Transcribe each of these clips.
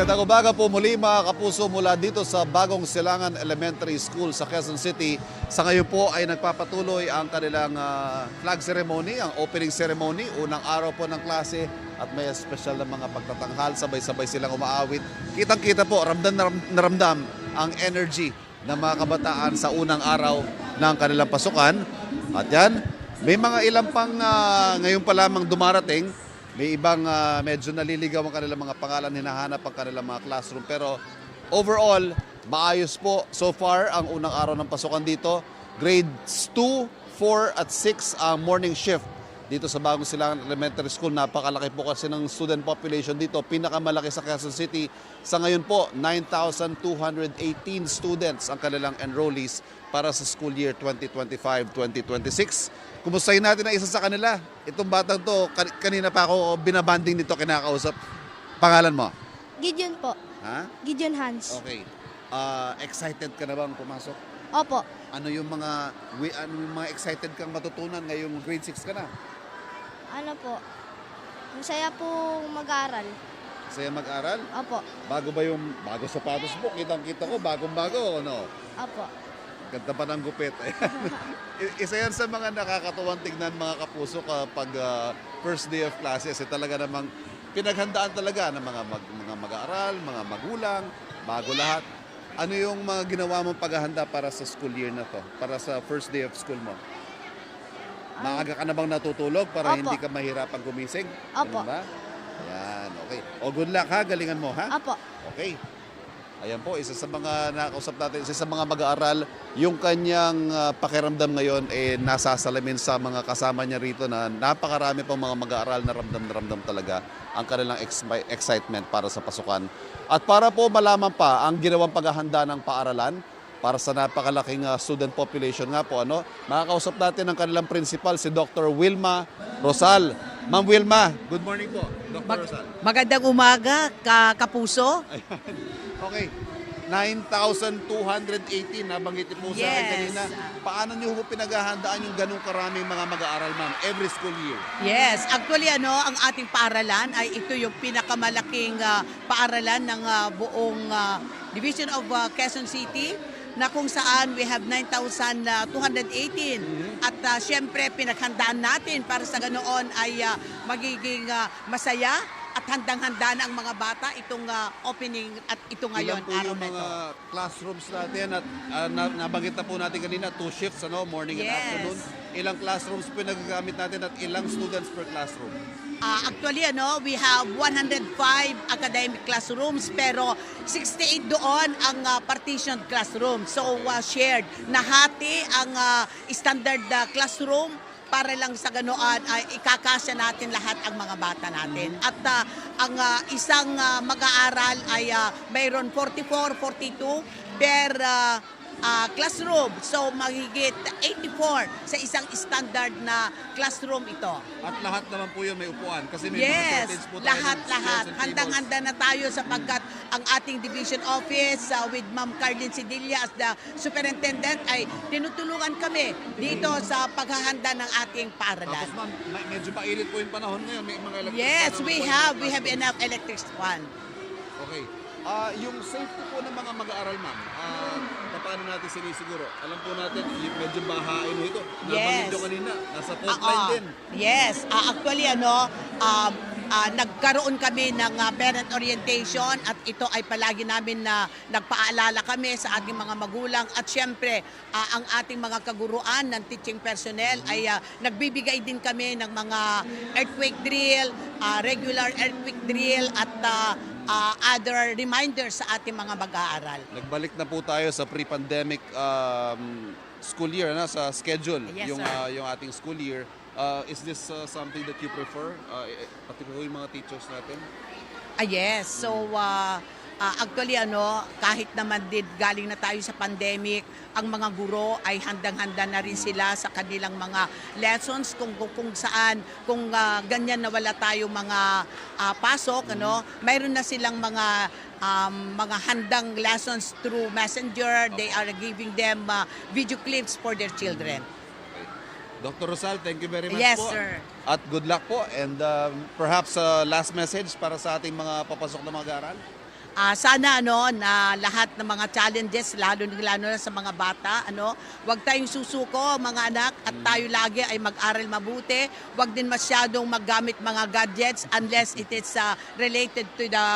Magandang umaga po muli mga kapuso mula dito sa Bagong Silangan Elementary School sa Quezon City. Sa ngayon po ay nagpapatuloy ang kanilang ah, flag ceremony, ang opening ceremony, unang araw po ng klase at may special na mga pagtatanghal, sabay-sabay silang umaawit. Kitang-kita po, ramdam na ram- na ramdam ang energy ng mga kabataan sa unang araw ng kanilang pasukan. At yan, may mga ilang pang ah, ngayon pa lamang dumarating may ibang ah, medyo naliligaw ang kanilang mga pangalan, hinahanap ang kanilang mga classroom. Pero overall, maayos po so far ang unang araw ng pasukan dito. Grades 2, 4 at 6 ang morning shift dito sa Bagong Silangan Elementary School. Napakalaki po kasi ng student population dito. Pinakamalaki sa Quezon City. Sa ngayon po, 9,218 students ang kanilang enrollees para sa school year 2025-2026. Kumustahin natin ang isa sa kanila. Itong batang to, kan- kanina pa ako binabanding nito kinakausap. Pangalan mo? Gideon po. Ha? Gideon Hans. Okay. Ah, excited ka na bang pumasok? Opo. Ano yung mga ano yung mga excited kang matutunan ngayong grade 6 ka na? Ano po? Masaya po mag-aral. Saya mag-aral? Opo. Bago ba yung bago sapatos mo? Kitang-kita ko bagong bago ano? Opo. Ganda pa ng gupit. Isa yan sa mga nakakatuwang tignan mga kapuso kapag ah, first day of classes. Eh, talaga namang pinaghandaan talaga ng mga mag, mga mag-aaral, mga magulang, bago lahat. Ano yung mga ginawa mong paghahanda para sa school year na to? Para sa first day of school mo? Maaga ka na bang natutulog para Opo. hindi ka mahirapan gumising? Opo. Ganun ba? Yan, okay. O good luck ha, galingan mo ha? Opo. Okay. Ayan po, isa sa mga nakausap natin, isa sa mga mag-aaral, yung kanyang ah, pakiramdam ngayon eh nasasalamin sa mga kasama niya rito na napakarami pang mga mag-aaral na ramdam na ramdam talaga ang kanilang ex- excitement para sa pasukan. At para po malaman pa ang ginawang paghahanda ng paaralan para sa napakalaking ah, student population nga po, ano, makakausap natin ang kanilang principal, si Dr. Wilma Rosal. Ma'am Wilma, good morning po, Dr. Mag- Rosal. magandang umaga, ka kapuso. Okay. 9,218 nabanggit niyo po sa akin Yes. kanina. Paano niyo po pinaghahandaan yung ganong karaming mga mag-aaral, ma'am, every school year? Yes, actually ano, ang ating paaralan ay ito yung pinakamalaking ah, paaralan ng ah, buong ah, Division of ah, Quezon City na kung saan we have 9,218 at ah, syempre pinaghandaan natin para sa ganoon ay ah, magiging ah, masaya at handang-handa na ang mga bata itong ah, opening at ito ngayon Ilan po araw yung na mga ito. classrooms natin at ah, na, nabanggit na po natin kanina, two shifts, ano, morning and Yes. afternoon. Ilang classrooms po yung nagagamit natin at ilang students per classroom? Ah, actually, ano, we have 105 academic classrooms pero 68 doon ang ah, partitioned classroom. So, ah, shared. Nahati ang ah, standard ah, classroom para lang sa ganoon ay ikakasya natin lahat ang mga bata natin. At ah, ang ah, isang ah, mag-aaral ay ah, mayroon 44, 42 per ah, ah, classroom. So, mahigit 84 sa isang standard na classroom ito. At lahat naman po yun may upuan kasi may mga Yes, curtains po tayo chairs and Handang-handa na tayo sapagkat ang ating division office uh, with Ma'am Carlin Sidilla as the superintendent ay tinutulungan kami dito sa paghahanda ng ating Tapos paaralan. ma'am, may- medyo mainit po yung panahon ngayon. May mga electric Yes, we have. We have enough electric fan. Okay. Ah, yung safety po ng mga mag-aaral, ma'am, ah, paano natin sinisiguro? Alam po natin, yung medyo bahain mo ito. Nabanggit Yes. nyo kanina, nasa fault Ah, line din. Yes, Ah, actually ano, um, ah, nagkaroon kami ng ah, parent orientation at ito ay palagi namin na nagpaalala kami sa ating mga magulang at syempre ah, ang ating mga kaguruan ng teaching personnel ay ah, nagbibigay din kami ng mga earthquake drill, ah, regular earthquake drill at ah, ah, other reminders sa ating mga mag-aaral. Nagbalik na po tayo sa pre-pandemic um, school year, na, sa schedule, Yes, yung, sir. ah, yung ating school year. Ah, is this ah, something that you prefer? Ah, eh, po yung mga teachers natin? Ah, yes. So, uh, uh, actually, ano, kahit naman din galing na tayo sa pandemic, ang mga guro ay handang-handa na rin sila sa kanilang mga lessons kung kung, kung saan, kung uh, ganyan na wala tayo mga uh, pasok, ano, mayroon na silang mga um, mga handang lessons through messenger. They are giving them uh, video clips for their children. Dr. Rosal, thank you very much Yes, po. sir. At good luck po. And um, perhaps uh, last message para sa ating mga papasok na mag-aaral? Ah, sana ano na lahat ng mga challenges lalo lalo na sa mga bata ano, wag tayong susuko mga anak at tayo lagi ay mag-aral mabuti. Wag din masyadong maggamit mga gadgets unless it is ah, related to the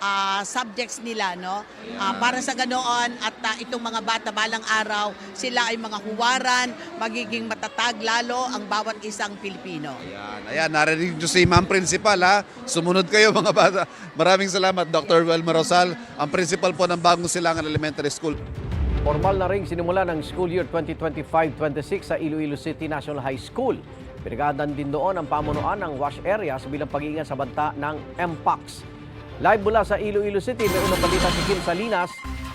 ah, subjects nila no. Ah, para sa ganoon at ah, itong mga bata balang araw sila ay mga huwaran, magiging matatag lalo ang bawat isang Pilipino. Ayan, ayan, narinig nyo si Ma'am Principal ha. Sumunod kayo mga bata. Maraming salamat Dr. Welma Rosal, ang principal po ng Bagong Silangan Elementary School. Formal na ring sinimula ng school year 2025-26 sa Iloilo City National High School. Pinagadan din doon ang pamunuan ng wash area sa bilang pag-iingat sa banta ng MPOX. Live mula sa Iloilo City, may unang balita si Kim Salinas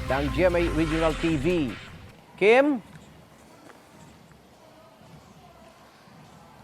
ng GMA Regional TV. Kim?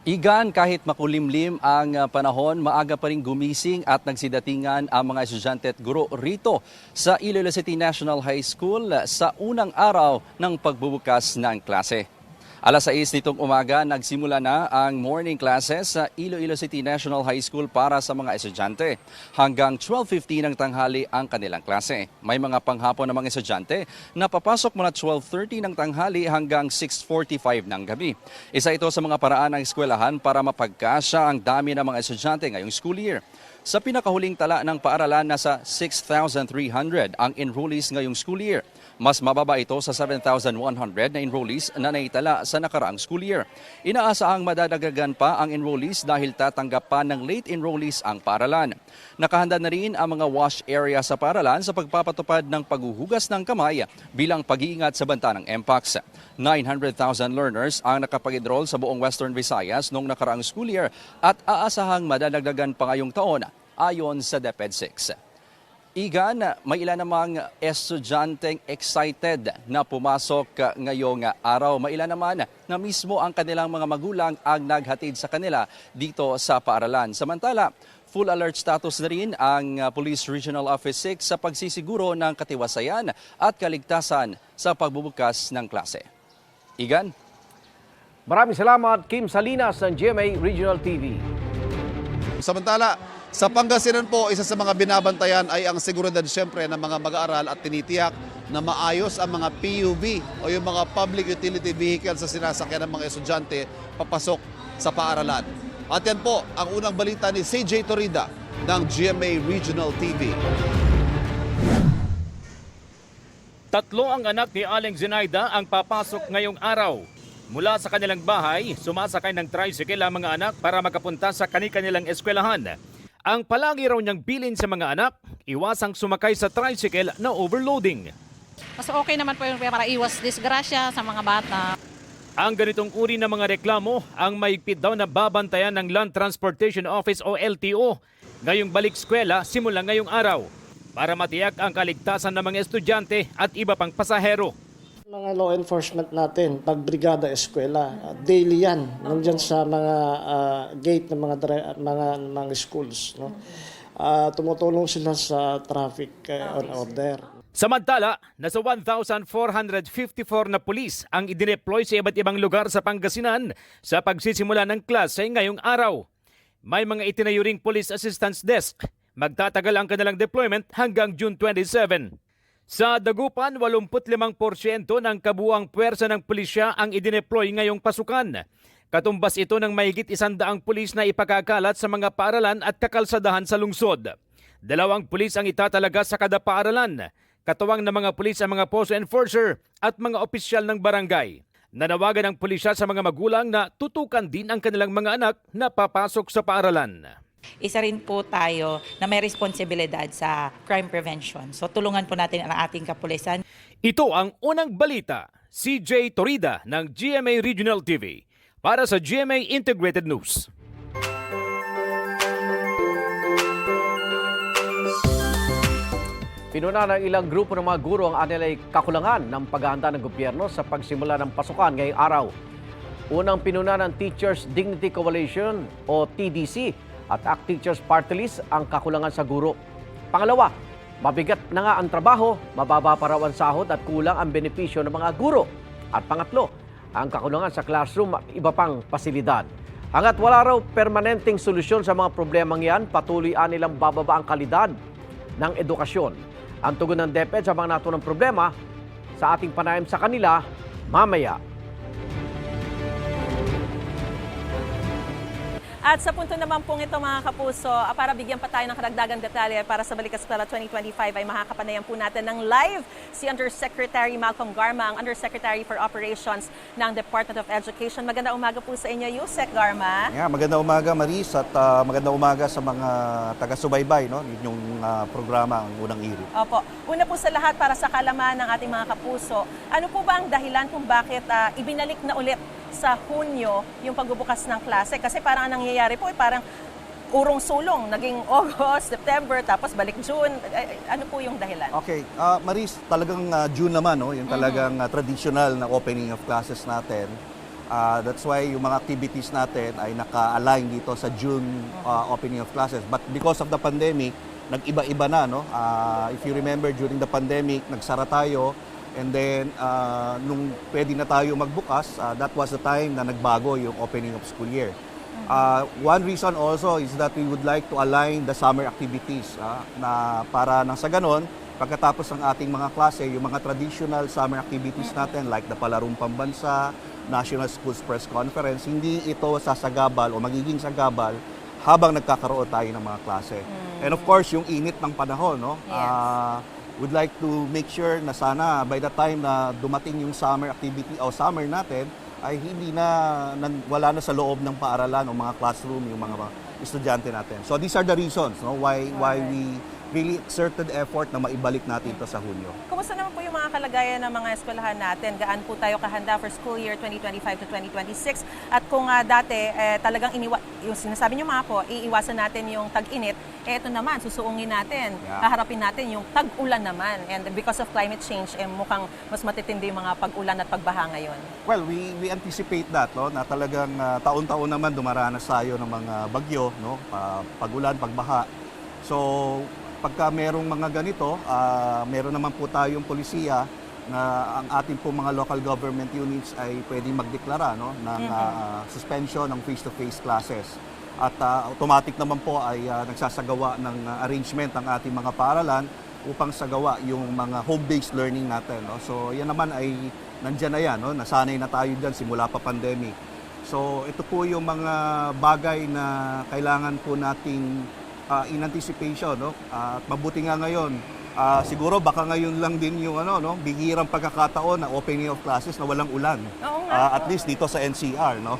Igan, kahit makulimlim ang uh, panahon, maaga pa rin gumising at nagsidatingan ang mga estudyante at guro rito sa Iloilo City National High School sa unang araw ng pagbubukas ng klase. Alas 6 nitong umaga, nagsimula na ang morning classes sa Iloilo City National High School para sa mga estudyante. Hanggang 12.15 ng tanghali ang kanilang klase. May mga panghapon na mga estudyante na papasok mula 12.30 ng tanghali hanggang 6.45 ng gabi. Isa ito sa mga paraan ng eskwelahan para mapagkasya ang dami ng mga estudyante ngayong school year. Sa pinakahuling tala ng paaralan, nasa 6,300 ang enrollees ngayong school year. Mas mababa ito sa 7,100 na enrollees na naitala sa nakaraang school year. Inaasahang madadagdagan pa ang enrollees dahil tatanggap pa ng late enrollees ang paaralan. Nakahanda na rin ang mga wash area sa paaralan sa pagpapatupad ng paghuhugas ng kamay bilang pag-iingat sa banta ng MPAX. 900,000 learners ang nakapag-enroll sa buong Western Visayas noong nakaraang school year at aasahang madadagdagan pa ngayong taon ayon sa DepEd 6. Igan, may ilan namang estudyanteng excited na pumasok ngayong araw. May ilan naman na mismo ang kanilang mga magulang ang naghatid sa kanila dito sa paaralan. Samantala, full alert status na rin ang Police Regional Office 6 sa pagsisiguro ng katiwasayan at kaligtasan sa pagbubukas ng klase. Igan? Maraming salamat, Kim Salinas ng GMA Regional TV. Samantala, sa Pangasinan po, isa sa mga binabantayan ay ang seguridad siyempre ng mga mag-aaral at tinitiyak na maayos ang mga PUV o yung mga public utility vehicle sa sinasakyan ng mga estudyante papasok sa paaralan. At yan po ang unang balita ni CJ Torida ng GMA Regional TV. Tatlo ang anak ni Aling Zenaida ang papasok ngayong araw. Mula sa kanilang bahay, sumasakay ng tricycle ang mga anak para makapunta sa kani-kanilang eskwelahan. Ang palagi raw niyang bilin sa mga anak, iwasang sumakay sa tricycle na overloading. Mas okay naman po yung para iwas disgrasya sa mga bata. Ang ganitong uri ng mga reklamo ang maigpit daw na babantayan ng Land Transportation Office o LTO ngayong balik eskwela simula ngayong araw para matiyak ang kaligtasan ng mga estudyante at iba pang pasahero. Mga law enforcement natin, pag brigada eskwela, uh, daily yan, nandyan sa mga uh, gate ng mga, mga, mga schools. No? Uh, tumutulong sila sa traffic uh, on order. Samantala, nasa 1,454 na pulis ang idineploy sa iba't ibang lugar sa Pangasinan sa pagsisimula ng klase ngayong araw. May mga itinayo ring police assistance desk. Magtatagal ang kanilang deployment hanggang June 27. Sa Dagupan, 85% ng kabuang puwersa ng pulisya ang idineploy ngayong pasukan. Katumbas ito ng mahigit isandaang pulis na ipakakalat sa mga paaralan at kakalsadahan sa lungsod. Dalawang pulis ang itatalaga sa kada paaralan. Katuwang ng mga pulis ang mga post enforcer at mga opisyal ng barangay. Nanawagan ang pulisya sa mga magulang na tutukan din ang kanilang mga anak na papasok sa paaralan. Isa rin po tayo na may responsibilidad sa crime prevention. So tulungan po natin ang ating kapulisan. Ito ang unang balita. CJ Torida ng GMA Regional TV para sa GMA Integrated News. Pinuna ng ilang grupo ng mga guro ang anilay kakulangan ng paghahanda ng gobyerno sa pagsimula ng pasukan ngayong araw. Unang pinuna ng Teachers Dignity Coalition o TDC at ACT Teachers Party List ang kakulangan sa guro. Pangalawa, mabigat na nga ang trabaho, mababa pa raw ang sahod at kulang ang benepisyo ng mga guro. At pangatlo, ang kakulangan sa classroom at iba pang pasilidad. Hangat wala raw permanenteng solusyon sa mga problemang yan, patuloy nilang bababa ang kalidad ng edukasyon. Ang tugon ng DepEd sa mga naturang problema sa ating panayam sa kanila mamaya. At sa punto naman pong ito mga kapuso, ah, para bigyan pa tayo ng karagdagang detalye para sa Balik Eskwela 2025 ay makakapanayan po natin ng live si Undersecretary Malcolm Garma, ang Undersecretary for Operations ng Department of Education. Maganda umaga po sa inyo, Yusek Garma. Yeah, magandang umaga Maris at ah, magandang umaga sa mga taga-subaybay no yung programa ang unang iri. Opo. Una po sa lahat para sa kalaman ng ating mga kapuso, ano po ba ang dahilan kung bakit ah, ibinalik na ulit sa Hunyo yung pagbubukas ng klase? Kasi parang ang nangyayari po ay parang urong sulong, naging August, September, tapos balik June. Eh, eh, Ano po yung dahilan? Okay, ah, Maris, talagang ah, June naman no, yung talagang ah, traditional na opening of classes natin. Ah, that's why yung mga activities natin ay naka-align dito sa June ah, opening of classes. But because of the pandemic, nag-iba-iba na no. Ah, if you remember during the pandemic, nagsara tayo and then ah, nung pwede na tayo magbukas, ah, that was the time na nagbago yung opening of school year. Uh, one reason also is that we would like to align the summer activities ah, na para nang sa ganon, pagkatapos ng ating mga klase, yung mga traditional summer activities natin like the Palarong Pambansa, National Schools Press Conference, hindi ito sasagabal o magiging sagabal habang nagkakaroon tayo ng mga klase. And of course, yung init ng panahon, no? Yes. Ah, would like to make sure na sana by the time na dumating yung summer activity o summer natin, ay hindi na, nan- wala na sa loob ng paaralan o mga classroom yung mga estudyante natin. So these are the reasons no why why we really exerted effort na maibalik natin ito sa Hunyo. Kumusta naman po yung mga kalagayan ng mga eskwelahan natin? Gaan po tayo kahanda for school year 2025 to 2026? At kung ah, dati eh, talagang iniwa, yung sinasabi niyo mga po, iiwasan natin yung tag-init, eh ito naman, susuungin natin, Yeah. haharapin natin yung tag-ulan naman. And because of climate change, eh, mukhang mas matitindi yung mga pag-ulan at pagbaha ngayon. Well, we we anticipate that no na talagang ah, taon-taon naman dumaranas tayo ng mga bagyo no, pa- pagulan, pagbaha. So, pagka merong mga ganito, ah, meron naman po tayong polisiya na ang ating po mga local government units ay pwedeng magdeklara no ng ah, suspension ng face-to-face classes. At ah, automatic naman po ay ah, nagsasagawa ng ah, arrangement ang ating mga paaralan upang sagawa yung mga home-based learning natin. No? So, yan naman ay nandyan na yan. No? Nasanay na tayo dyan simula pa pandemic. So, ito po yung mga bagay na kailangan po nating ah, in anticipation. No? At mabuti nga ngayon, ah, siguro baka ngayon lang din yung ano, no? bigirang pagkakataon na opening of classes na walang ulan. Oo nga po. at least dito sa NCR. No?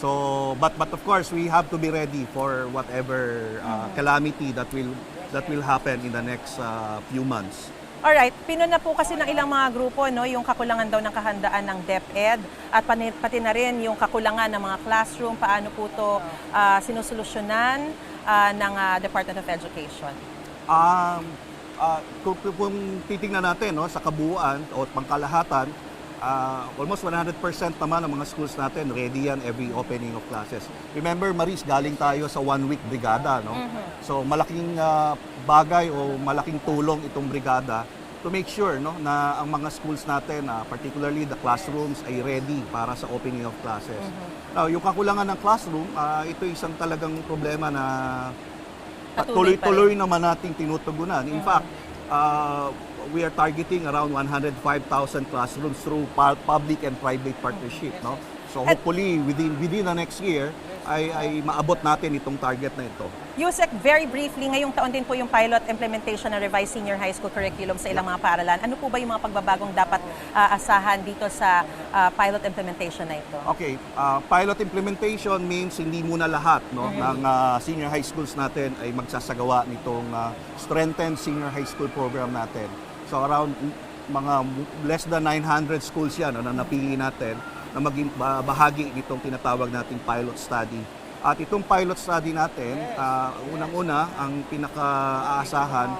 So, but but of course, we have to be ready for whatever uh, calamity that will that will happen in the next uh, few months. Alright, pinuna po kasi ng ilang mga grupo no, yung kakulangan daw ng kahandaan ng DepEd at pati na rin yung kakulangan ng mga classroom, paano po ito ah, sinusolusyonan ah, ng ah, Department of Education. Um, uh, kung, kung- titingnan natin no, sa kabuuan o pangkalahatan, uh, almost 100% naman ng mga schools natin ready yan every opening of classes. Remember, Maris, galing tayo sa one-week brigada. No? So malaking uh, bagay o malaking tulong itong brigada to make sure no, na ang mga schools natin, uh, particularly the classrooms, ay ready para sa opening of classes. Now, yung kakulangan ng classroom, uh, ito isang talagang problema na Patuloy pa tuloy-tuloy naman nating tinutugunan. In fact, uh, we are targeting around 105,000 classrooms through pu- public and private partnership. No? So hopefully, within within the next year, ay, ay maabot natin itong target na ito. Yusek, very briefly, ngayong taon din po yung pilot implementation ng revised senior high school curriculum sa ilang mga paaralan. Ano po ba yung mga pagbabagong dapat ah, asahan dito sa ah, pilot implementation na ito? Okay, uh, pilot implementation means hindi muna lahat no, ng uh, senior high schools natin ay magsasagawa nitong uh, strengthened senior high school program natin. So around mga less than 900 schools yan no, na napili natin na maging ba- bahagi nitong tinatawag nating pilot study. At itong pilot study natin, uh, unang-una, ang pinaka-aasahan,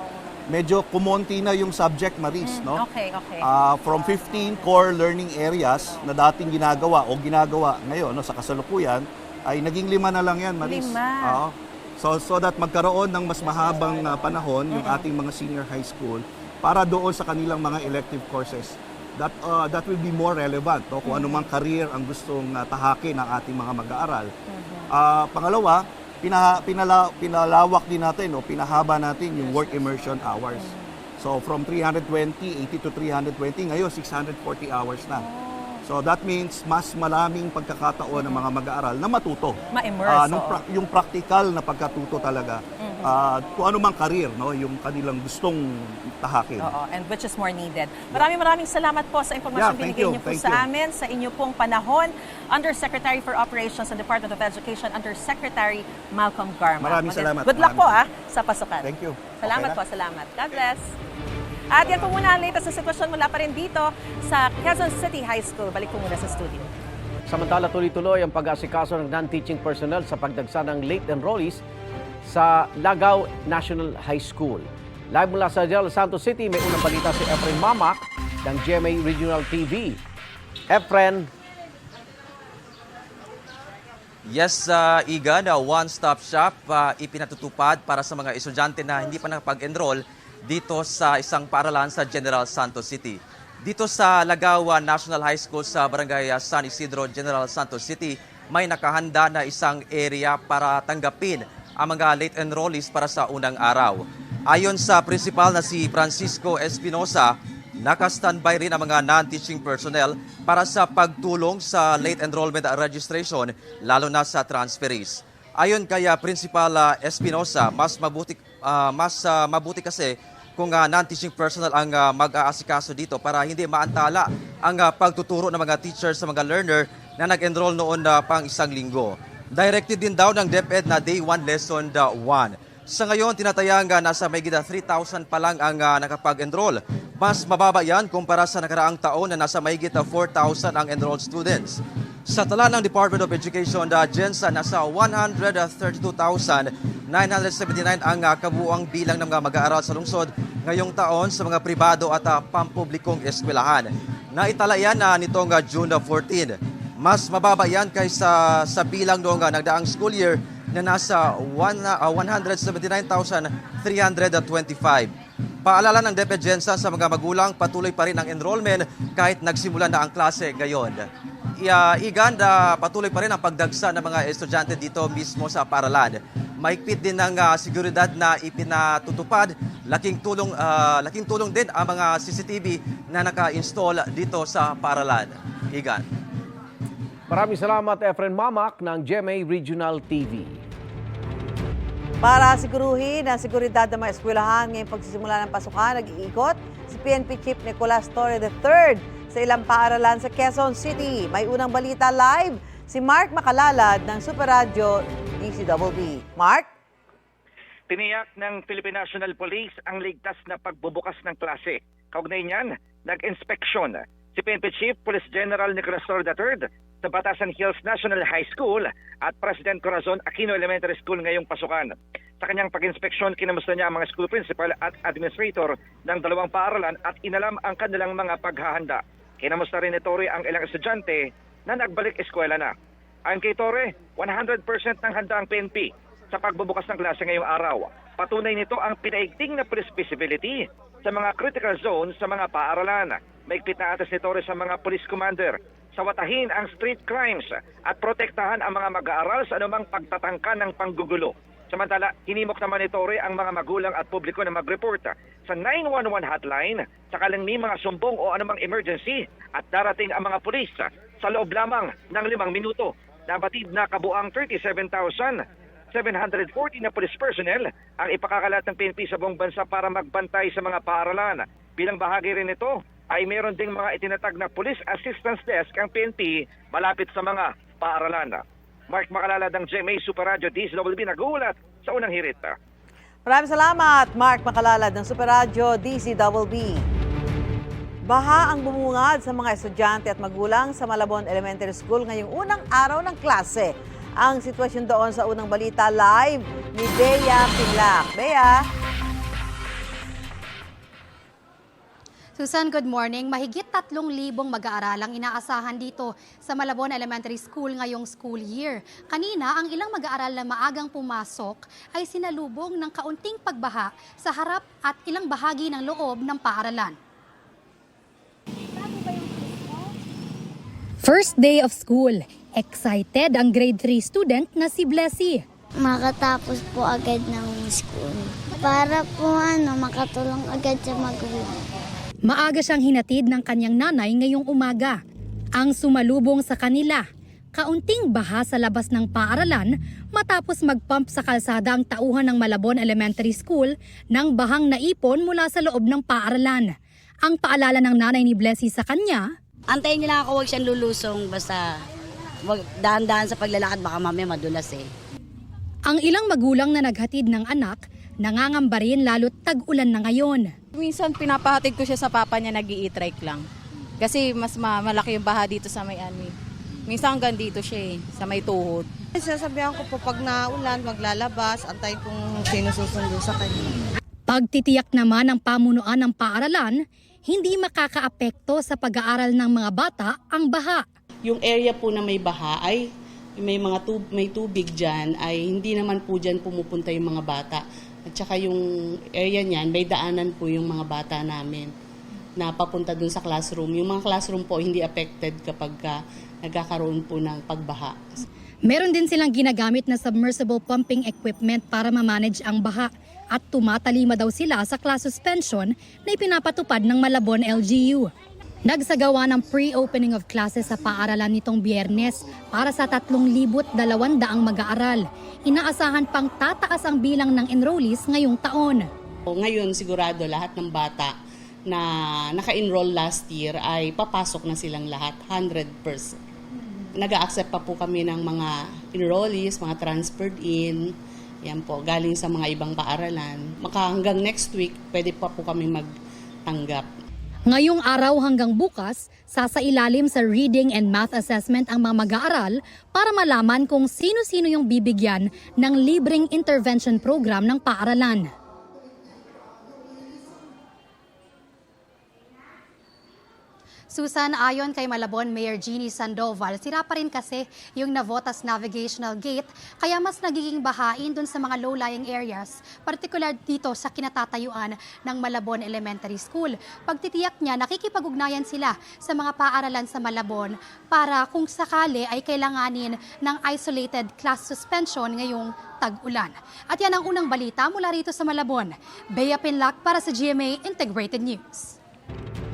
medyo kumonti na yung subject, Maris, no? Okay, okay. Ah, from 15 core learning areas na dating ginagawa o ginagawa ngayon no, sa kasalukuyan, ay naging lima na lang yan, Maris. Lima. Oo. So, so that magkaroon ng mas mahabang ah, panahon yung ating mga senior high school para doon sa kanilang mga elective courses that uh, that will be more relevant no kung anumang career ang gustong uh, tahakin ng ating mga mag-aaral. Ah, pangalawa, pina, pinala, pinalawak din natin no pinahaba natin yung work immersion hours. So from 320, 80 to 320, ngayon 640 hours na. So that means mas maraming pagkakataon ng mga mag-aaral na matuto. Ma-immerse, Ah, nung pra- yung practical na pagkatuto talaga. Ah, kung ano mang career, no, yung kanilang gustong tahakin. Oo, and which is more needed. Maraming maraming salamat po sa impormasyon Yeah, binigay you, niyo po sa you. amin sa inyo pong panahon. Undersecretary for Operations sa Department of Education, Undersecretary Malcolm Garma. Maraming salamat, Good luck maraming po ah, sa pasukan. Thank you. Salamat Okay po, salamat. God bless. At yan po muna ang latest na sitwasyon mula pa rin dito sa Quezon City High School. Balik po muna sa studio. Samantala tuloy-tuloy ang pag-aasikaso ng non-teaching personnel sa pagdagsa ng late enrollees sa Lagaw National High School. Live mula sa Del Santos City, may unang balita si Efren Mamak ng GMA Regional TV. Efren, Yes, uh, Iga, na one-stop shop uh, ipinatutupad para sa mga estudyante na hindi pa nakapag-enroll dito sa isang paaralan sa General Santos City. Dito sa Lagawa National High School sa Barangay uh, San Isidro, General Santos City, may nakahanda na isang area para tanggapin ang mga late enrollees para sa unang araw. Ayon sa principal na si Francisco Espinosa, Naka-standby rin ang mga non-teaching personnel para sa pagtulong sa late enrollment registration, lalo na sa transferees. Ayon kay ah, Principal ah, Espinosa, mas mabuti, ah, mas ah, mabuti kasi kung ah, non-teaching personnel ang ah, mag-aasikaso dito para hindi maantala ang ah, pagtuturo ng mga teachers sa mga learner na nag-enroll noon na pang isang linggo. Directed din daw ng DepEd na Day 1 Lesson 1. Sa ngayon, tinatayang uh, nasa may 3,000 pa lang ang uh, nakapag-enroll. Mas mababa yan kumpara sa nakaraang taon na nasa may 4,000 ang enrolled students. Sa tala ng Department of Education, uh, Jensa, nasa 132,979 ang uh, kabuuang bilang ng mga mag-aaral sa lungsod ngayong taon sa mga pribado at uh, pampublikong eskwelahan. Naitala yan uh, nitong June 14. Mas mababa yan kaysa sa bilang noong nagdaang school year na nasa one, uh, 179,325. Paalala ng DepEd sa mga magulang, patuloy pa rin ang enrollment kahit nagsimula na ang klase ngayon. Iya, iganda, patuloy pa rin ang pagdagsa ng mga estudyante dito mismo sa paralan. Maigpit din ng uh, seguridad na ipinatutupad. Laking tulong, uh, laking tulong din ang mga CCTV na naka-install dito sa paralan. Igan. maraming salamat Efren Mamak ng GMA Regional TV. Para siguruhin ang seguridad ng mga eskwelahan ngayong pagsisimula ng pasukan, nag-iikot si PNP Chief Nicolas Torre III sa ilang paaralan sa Quezon City. May unang balita live si Mark Makalalad ng Super Radio DCWB. Mark? Tiniyak ng Philippine National Police ang ligtas na pagbubukas ng klase. Kaugnay niyan, nag-inspeksyon si PNP Chief Police General Nicolas Torre III sa Batasan Hills National High School at President Corazon Aquino Elementary School ngayong pasukan. Sa kanyang pag-inspeksyon, kinamusta niya ang mga school principal at administrator ng dalawang paaralan at inalam ang kanilang mga paghahanda. Kinamusta rin ni Torre ang ilang estudyante na nagbalik eskwela na. Ayon kay Torre, 100% ng handa ang PNP sa pagbubukas ng klase ngayong araw. Patunay nito ang pinaigting na visibility sa mga critical zones sa mga paaralan. Maigpit na atas ni Torre sa mga police commander sawatahin ang street crimes at protektahan ang mga mag-aaral sa anumang pagtatangka ng panggugulo. Samantala, hinimok naman ni Torre ang mga magulang at publiko na mag-report sa 911 hotline sakaling may mga sumbong o anumang emergency at darating ang mga pulis sa loob lamang ng limang minuto. Nabatid na kabuang 37,740 na police personnel ang ipakakalat ng PNP sa buong bansa para magbantay sa mga paaralan. Bilang bahagi rin nito, ay meron ding mga itinatag na Police Assistance Desk ang PNP malapit sa mga paaralan. Mark Makalala ng GMA Super Radio DCWB nagulat sa unang hirit. Maraming salamat, Mark Makalalad ng Super Radio DCWB. Baha ang bumungad sa mga estudyante at magulang sa Malabon Elementary School ngayong unang araw ng klase. Ang sitwasyon doon sa unang balita live ni Bea Pinlac. Bea? Susan, good morning. Mahigit 3,000 mag-aaralang inaasahan dito sa Malabon Elementary School ngayong school year. Kanina, ang ilang mag-aaral na maagang pumasok ay sinalubong ng kaunting pagbaha sa harap at ilang bahagi ng loob ng paaralan. First day of school. Excited ang grade 3 student na si Blessy. Makatapos po agad ng school. Para po ano, makatulong agad sa magulang. Maaga siyang hinatid ng kanyang nanay ngayong umaga. Ang sumalubong sa kanila, kaunting baha sa labas ng paaralan matapos magpump sa kalsada ang tauhan ng Malabon Elementary School ng bahang naipon mula sa loob ng paaralan. Ang paalala ng nanay ni Blessy sa kanya, Antayin niyo lang ako, huwag siyang lulusong. Basta wag, dahan-dahan sa paglalakad, baka mamaya madulas eh. ang ilang magulang na naghatid ng anak nangangamba rin lalo't tag-ulan na ngayon. Minsan pinapahatid ko siya sa papa niya nag trike lang. Kasi mas ma- malaki yung baha dito sa may ani. Minsan hanggang dito siya eh, sa may tuhod. Sasabihan ko po pag naulan, maglalabas, antayin kung sino susundo sa kanya. Pagtitiyak naman ng pamunuan ng paaralan, hindi makakaapekto sa pag-aaral ng mga bata ang baha. yung area po na may baha ay may mga tub, may tubig diyan ay hindi naman po diyan pumupunta yung mga bata. At saka yung area niyan may daanan po yung mga bata namin na papunta dun sa classroom. Yung mga classroom po hindi affected kapag ka nagkakaroon po ng pagbaha. Meron din silang ginagamit na submersible pumping equipment para ma-manage ang baha at tumatalima daw sila sa class suspension na ipinapatupad ng Malabon LGU. Nagsagawa ng pre-opening of classes sa paaralan nitong biyernes para sa 3,200 mag-aaral. Inaasahan pang tataas ang bilang ng enrollees ngayong taon. Ngayon sigurado lahat ng bata na naka-enroll last year ay papasok na silang lahat 100%. Nag-accept pa po kami ng mga enrollees, mga transferred in, yan po, galing sa mga ibang paaralan. Maka hanggang next week, pwede pa po kami magtanggap. Ngayong araw hanggang bukas, sasailalim sa reading and math assessment ang mga mag-aaral para malaman kung sino-sino yung bibigyan ng libreng intervention program ng paaralan. Susan, ayon kay Malabon Mayor Jeannie Sandoval, sira pa rin kasi yung Navotas Navigational Gate, kaya mas nagiging bahain dun sa mga low-lying areas, particular dito sa kinatatayuan ng Malabon Elementary School. Pagtitiyak niya, nakikipag-ugnayan sila sa mga paaralan sa Malabon para kung sakali ay kailanganin ng isolated class suspension ngayong tag-ulan. At yan ang unang balita mula rito sa Malabon. Bea Pinlac para sa GMA Integrated News.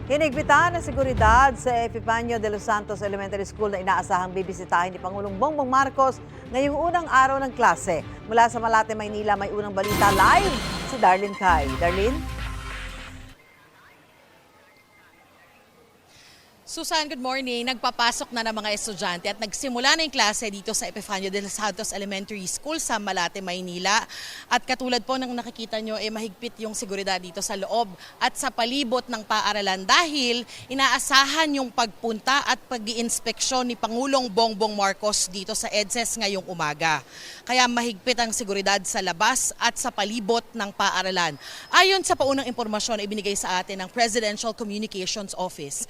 Hinigpitan ng seguridad sa Epifanio de los Santos Elementary School na inaasahang bibisitahin ni Pangulong Bongbong Marcos ngayong unang araw ng klase. Mula sa Malate, Maynila, may unang balita live si Darlene Kai. Darlene? Susan, good morning. Nagpapasok na ng mga estudyante at nagsimula na yung klase dito sa Epifanio de los Santos Elementary School sa Malate, Maynila. At katulad po ng nakikita nyo, eh, mahigpit yung seguridad dito sa loob at sa palibot ng paaralan dahil inaasahan yung pagpunta at pag inspeksyon ni Pangulong Bongbong Marcos dito sa EDSES ngayong umaga. Kaya mahigpit ang seguridad sa labas at sa palibot ng paaralan. Ayon sa paunang impormasyon ibinigay sa atin ng Presidential Communications Office,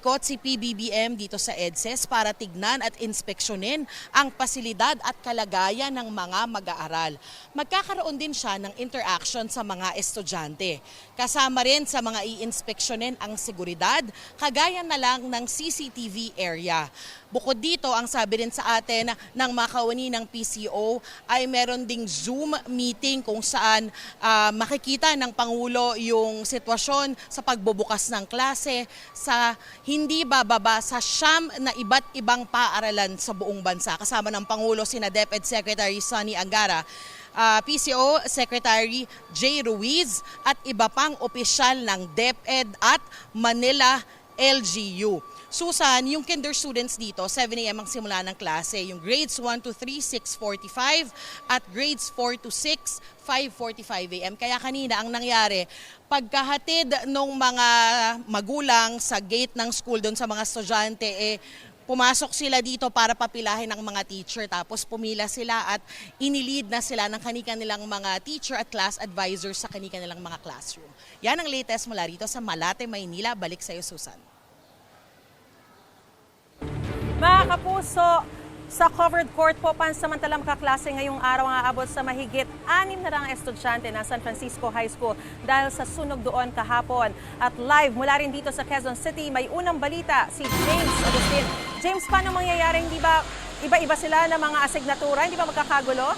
mag-iikot si PBBM dito sa EDSES para tignan at inspeksyonin ang pasilidad at kalagayan ng mga mag-aaral. Magkakaroon din siya ng interaction sa mga estudyante. Kasama rin sa mga i-inspeksyonin ang seguridad, kagaya na lang ng CCTV area. Bukod dito, ang sabi rin sa atin ng mga kawani ng PCO ay meron ding Zoom meeting kung saan ah, makikita ng Pangulo yung sitwasyon sa pagbubukas ng klase sa hindi bababa sa siyam na iba't ibang paaralan sa buong bansa. Kasama ng Pangulo sina DepEd Secretary Sonny Angara, ah, PCO Secretary Jay Ruiz at iba pang opisyal ng DepEd at Manila LGU. Susan, yung kinder students dito, 7 a.m. ang simula ng klase. Yung grades 1 to 3, 6.45 at grades 4 to 6, 5.45 a.m. Kaya kanina ang nangyari, pagkahatid ng mga magulang sa gate ng school doon sa mga estudyante, eh, pumasok sila dito para papilahin ng mga teacher tapos pumila sila at inilid na sila ng kanika nilang mga teacher at class advisors sa kanika nilang mga classroom. Yan ang latest mula rito sa Malate, Maynila. Balik sa iyo, Susan. Mga kapuso, sa covered court po, pansamantalang kaklase ngayong araw ang aabot sa mahigit anim na rang estudyante ng San Francisco High School dahil sa sunog doon kahapon. At live mula rin dito sa Quezon City, may unang balita si James Agustin. James, paano mangyayari? Hindi ba iba-iba sila ng mga asignatura? Hindi ba magkakagulo?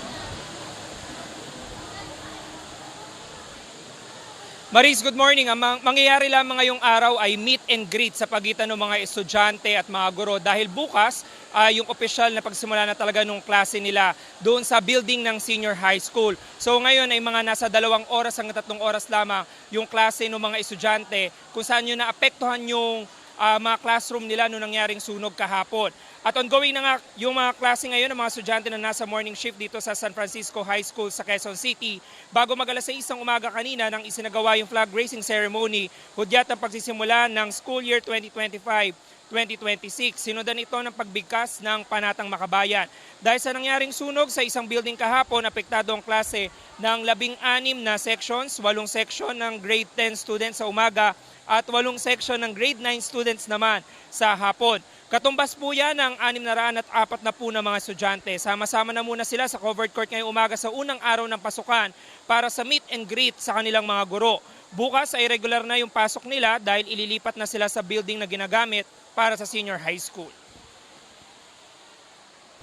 Maris, good morning. Ang mang- mangyayari lamang ngayong araw ay meet and greet sa pagitan ng mga estudyante at mga guro dahil bukas ay yung opisyal na pagsimula na talaga nung klase nila doon sa building ng senior high school. So ngayon ay mga nasa dalawang oras hanggang tatlong oras lamang yung klase ng mga estudyante kung saan yun naapektuhan yung ah, mga classroom nila nung nangyaring sunog kahapon. At ongoing na nga yung mga klase ngayon ng mga estudyante na nasa morning shift dito sa San Francisco High School sa Quezon City. Bago magalas sa isang umaga kanina nang isinagawa yung flag raising ceremony, hudyat ang pagsisimula ng school year 2025-2026. Sinundan ito ng pagbigkas ng Panatang Makabayan. Dahil sa nangyaring sunog sa isang building kahapon, apektado ang klase ng labing-anim na sections, walong section ng grade 10 students sa umaga at walong section ng grade 9 students naman sa hapon. Katumbas po yan ng 604 na po na mga estudyante. Sama-sama na muna sila sa covered court ngayong umaga sa unang araw ng pasukan para sa meet and greet sa kanilang mga guro. Bukas ay regular na yung pasok nila dahil ililipat na sila sa building na ginagamit para sa senior high school.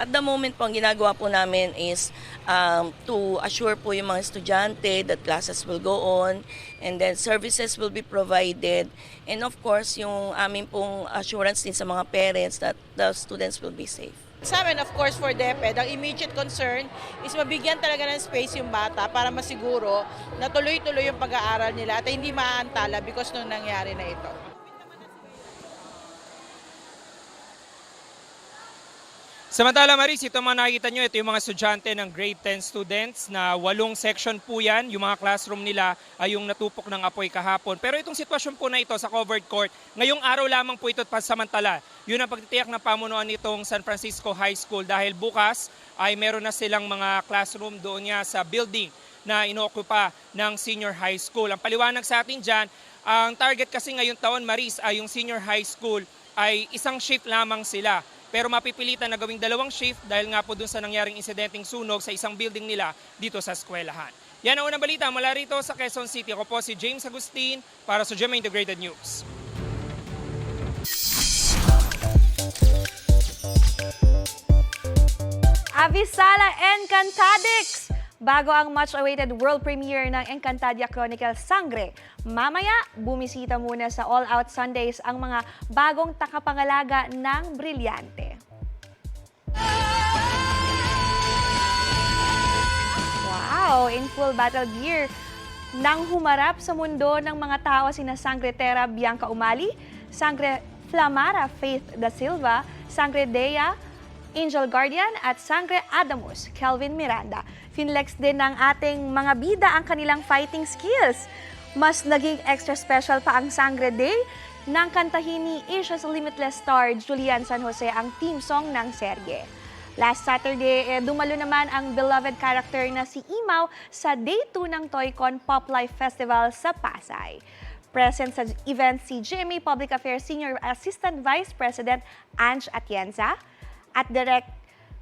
At the moment po, ang ginagawa po namin is um, to assure po yung mga estudyante that classes will go on and then services will be provided. And of course, yung aming pong assurance din sa mga parents that the students will be safe. Sa amin, of course, for DepEd, ang immediate concern is mabigyan talaga ng space yung bata para masiguro na tuloy-tuloy yung pag-aaral nila at hindi maaantala because nung nangyari na ito. Samantala Maris, ito mga nakikita nyo, ito yung mga estudyante ng grade 10 students na walong section po yan. Yung mga classroom nila ay yung natupok ng apoy kahapon. Pero itong sitwasyon po na ito sa covered court, ngayong araw lamang po ito pansamantala. Yun ang pagtitiyak ng pamunuan nitong San Francisco High School dahil bukas ay meron na silang mga classroom doon nga sa building na inookupa ng senior high school. Ang paliwanag sa atin dyan, ang target kasi ngayong taon Maris ay yung senior high school ay isang shift lamang sila. Pero mapipilitan na gawing dalawang shift dahil nga po dun sa nangyaring insidenteng sunog sa isang building nila dito sa eskwelahan. Yan ang unang balita mula rito sa Quezon City. Ako po si James Agustin para sa GMA Integrated News. Avisala Encantadix! Bago ang much-awaited world premiere ng Encantadia Chronicles Sangre, mamaya bumisita muna sa All Out Sundays ang mga bagong takapangalaga ng Brilyante. Wow! In full battle gear, nang humarap sa mundo ng mga tao sina Sangre Terra Bianca Umali, Sangre Flamara Faith da Silva, Sangre Dea Angel Guardian at Sangre Adamus, Kelvin Miranda. Finlex din ng ating mga bida ang kanilang fighting skills. Mas naging extra special pa ang Sangre Day nang kantahin ni Asia's Limitless star Julian San Jose ang team song ng serye. Last Saturday, eh, dumalo naman ang beloved character na si Imaw sa Day 2 ng Toycon Pop Life Festival sa Pasay. Present sa event si GMA Public Affairs Senior Assistant Vice President Ange Atienza at Direct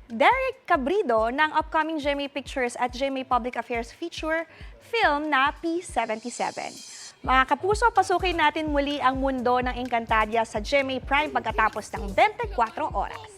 Derek Cabrido ng upcoming GMA Pictures at GMA Public Affairs feature film na P77. Mga kapuso, pasukin natin muli ang mundo ng Encantadia sa GMA Prime pagkatapos ng 24 oras.